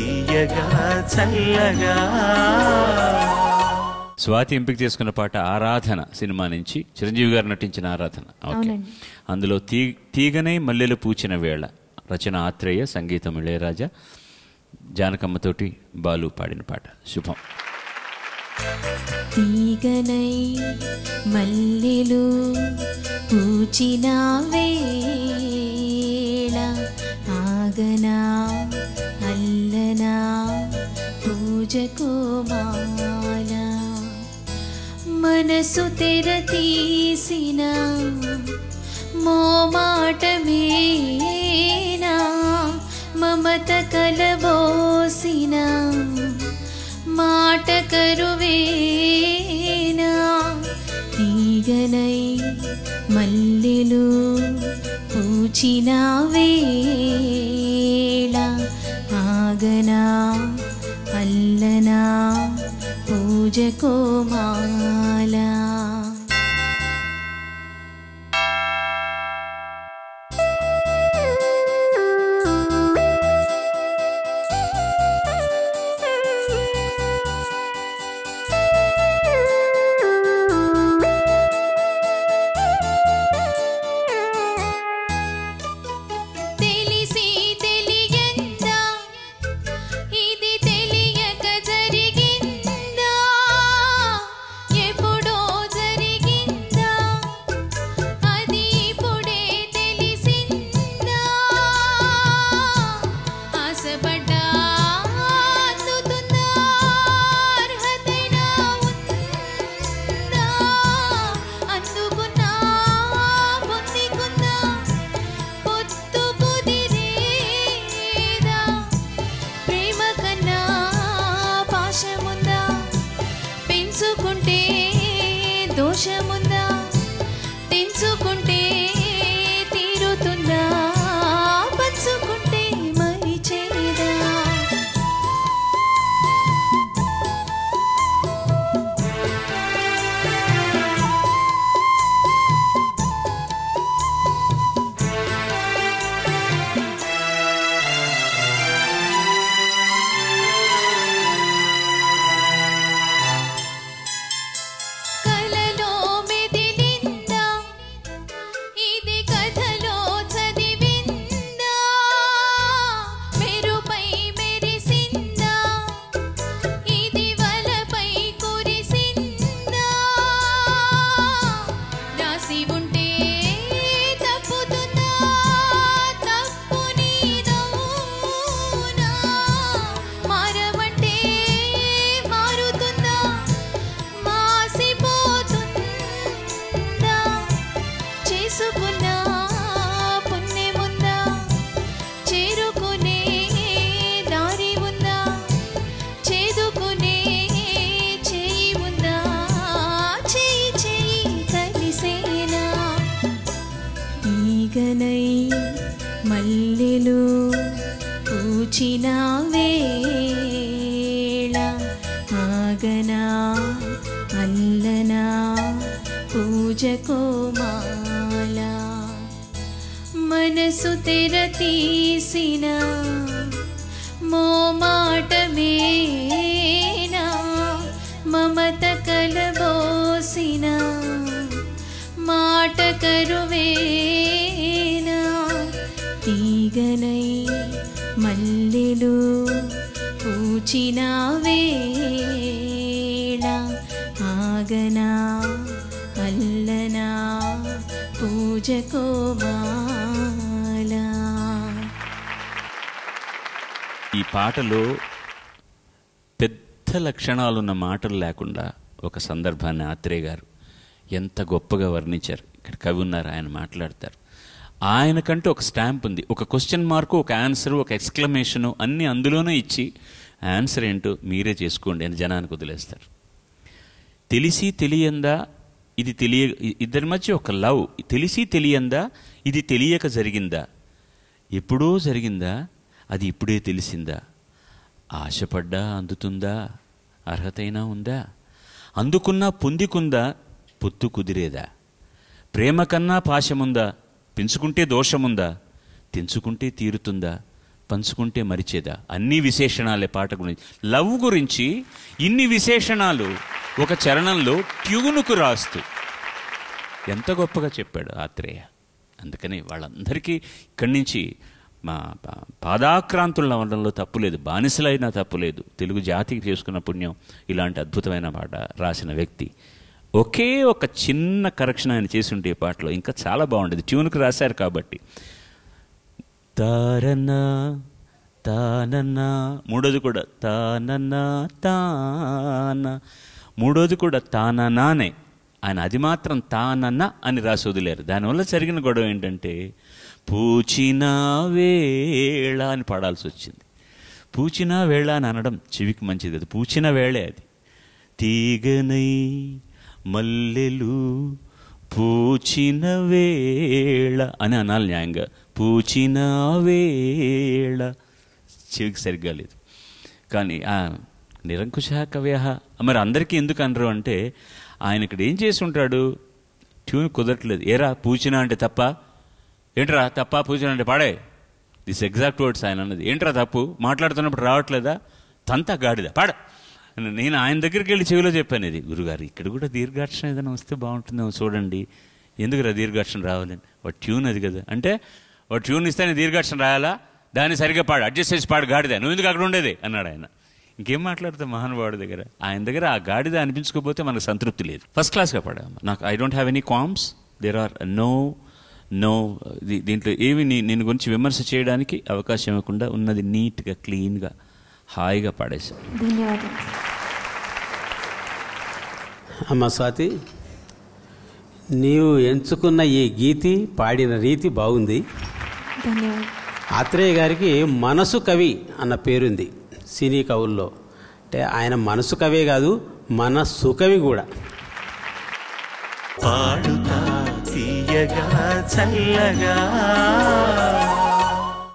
తీయగా చల్లగా. స్వాతి ఎంపిక చేసుకున్న పాట ఆరాధన సినిమా నుంచి చిరంజీవి గారు నటించిన ఆరాధన. ఓకే. అందులో తీ తీగనై మల్లెలు పూచిన వేళ రచన ఆత్రేయ సంగీతం ఇళయరాజా జానకమ్మతోటి బాలు పాడిన పాట. శుభం. తీగనై మల్లెలు పూచిన మనసు తెర తీసిన మోమాటమేనా మమత కలబోసిన మాట కరువేనా? తీగనై మల్లెలు పూచిన వేళ ఆగనా అల్లనా? तुझको माला। చేసుకున్న పుణ్యముందా చేరుకునే దారి ఉందా చేదుకునే చేయి ఉందా చేయి చేయి కలిసేనా? ఈగనై మల్లెలు పూచిన వేళ ఆగనా అల్లనా పూజకో మనసు తెర తీసిన మోమాటమేనా మమత కలబోసిన మాట కరువేనా? తీగనై మల్లెలు పూచిన వేళ ఆగనా అల్లనా పూజకోమ పాటలో పెద్ద లక్షణాలున్న మాటలు లేకుండా ఒక సందర్భాన్ని ఆత్రేయ గారు ఎంత గొప్పగా వర్ణించారు. ఇక్కడ కవి ఉన్నారు ఆయన మాట్లాడతారు. ఆయనకంటూ ఒక స్టాంప్ ఉంది. ఒక క్వశ్చన్ మార్కు ఒక ఆన్సర్ ఒక ఎక్స్క్లమేషను అన్నీ అందులోనే ఇచ్చి ఆన్సర్ ఏంటో మీరే చేసుకోండి అని జనానికి వదిలేస్తారు. తెలిసి తెలియందా ఇది తెలియ ఇద్దరి మధ్య ఒక లవ్. తెలిసి తెలియందా ఇది తెలియక జరిగిందా? ఎప్పుడో జరిగిందా? అది ఇప్పుడే తెలిసిందా? ఆశపడ్డా అందుతుందా? అర్హతైనా ఉందా? అందుకున్నా పొందికుందా? పొత్తు కుదిరేదా? ప్రేమ కన్నా పాశముందా? పెంచుకుంటే దోషముందా? తెంచుకుంటే తీరుతుందా? పంచుకుంటే మరిచేదా? అన్ని విశేషణాలే పాట గురించి. లవ్ గురించి ఇన్ని విశేషణాలు ఒక చరణంలో ట్యూనుకు రాస్తూ. ఎంత గొప్పగా చెప్పాడు ఆత్రేయ. అందుకని వాళ్ళందరికీ ఇక్కడి నుంచి మా పాదాక్రాంతులను అవ్వడంలో తప్పు లేదు బానిసలైనా తప్పు లేదు తెలుగు జాతికి చేసుకున్న పుణ్యం ఇలాంటి అద్భుతమైన పాట రాసిన వ్యక్తి. ఒకే ఒక చిన్న కరెక్షన్ ఆయన చేసి ఉంటే ఈ పాటలో ఇంకా చాలా బాగుండేది. ట్యూన్కి రాశారు కాబట్టి. తారన్నా తానన్నా మూడోది కూడా తానన్నా తాన. మూడోది కూడా తాననానే ఆయన అది మాత్రం తానన్న అని రాసి వదిలేరు. దానివల్ల జరిగిన గొడవ ఏంటంటే పూచిన వేళ అని పాడాల్సి వచ్చింది. పూచిన వేళ అని అనడం చెవికి మంచిది అది. పూచిన వేళే అది. తీగనై మల్లెలు పూచిన వేళ అని అనాలి న్యాయంగా. పూచిన వేళ చెవికి సరిగ్గా లేదు. కానీ ఆ నిరంకుశ కవ్య. మరి అందరికీ ఎందుకు అనరు అంటే ఆయన ఇక్కడ ఏం చేసి ఉంటాడు? ట్యూన్ కుదరట్లేదు. ఏరా పూచిన అంటే తప్ప? ఏంట్రా తప్ప పూచిన అంటే పాడే? దిస్ ఎగ్జాక్ట్ వర్డ్స్ ఆయన అన్నది. ఏంట్రా తప్పు? మాట్లాడుతున్నప్పుడు రావట్లేదా? తంతా గాడిద. పాడ. నేను ఆయన దగ్గరికి వెళ్ళి చెవిలో చెప్పాను ఇది గురుగారు ఇక్కడ కూడా దీర్ఘాక్షణ ఏదైనా వస్తే బాగుంటుందేమో చూడండి. ఎందుకురా దీర్ఘాక్షణ రావాలని వాడు ట్యూన్ అది కదా. అంటే వాడు ట్యూన్ ఇస్తేనే దీర్ఘాక్షణ రాయాలా? దాన్ని సరిగ్గా పాడు. అడ్జస్ట్ చేసి పాడు గాడిద. నువ్వు ఎందుకు అక్కడ ఉండేది? అన్నాడు ఆయన. ఇంకేం మాట్లాడతాం మహానుభావుడి దగ్గర? ఆయన దగ్గర ఆ గాడిద అనిపించుకోకపోతే మనకు సంతృప్తి లేదు. ఫస్ట్ క్లాస్గా పాడాము నాకు I don't have any qualms there are no no దీంట్లో ఏమి నీ నేను గురించి విమర్శ చేయడానికి అవకాశం ఇవ్వకుండా ఉన్నది నీట్గా క్లీన్గా హాయిగా పాడేశాను ధన్యవాదాలు. అమ్మ స్వాతి నీవు ఎంచుకున్న ఈ గీతి పాడిన రీతి బాగుంది. ధన్యవాదాలు. ఆత్రేయ గారికి మనసు కవి అన్న పేరుంది. సినీ కవుల్లో. అంటే ఆయన మనసు కవే కాదు మనస్సు కవి కూడా. పాడుతా తీయగా చల్లగా.